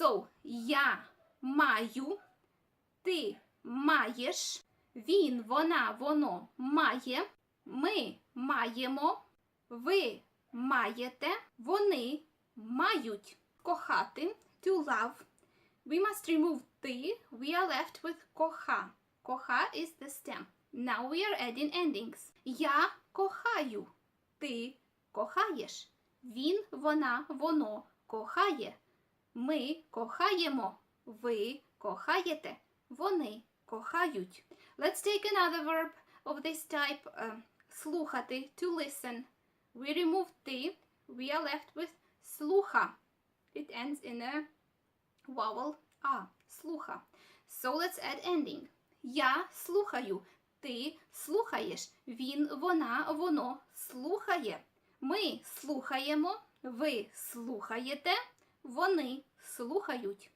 So, я маю, ти маєш, він, вона, воно має, ми маємо, ви маєте, вони мають. Кохати, to love. We must remove ти. We are left with коха. Коха is the stem. Now we are adding endings. Я кохаю. Ти кохаєш. Він, вона, воно кохає. Ми кохаємо. Ви кохаєте. Вони кохають. Let's take another verb of this type. uh, слухати, to listen. We remove ти. We are left with слуха. It ends in a vowel а. Слуха. So let's add ending. Я слухаю. Ти слухаєш. Він, вона, воно слухає. Ми слухаємо. Ви слухаєте. Вони слухають.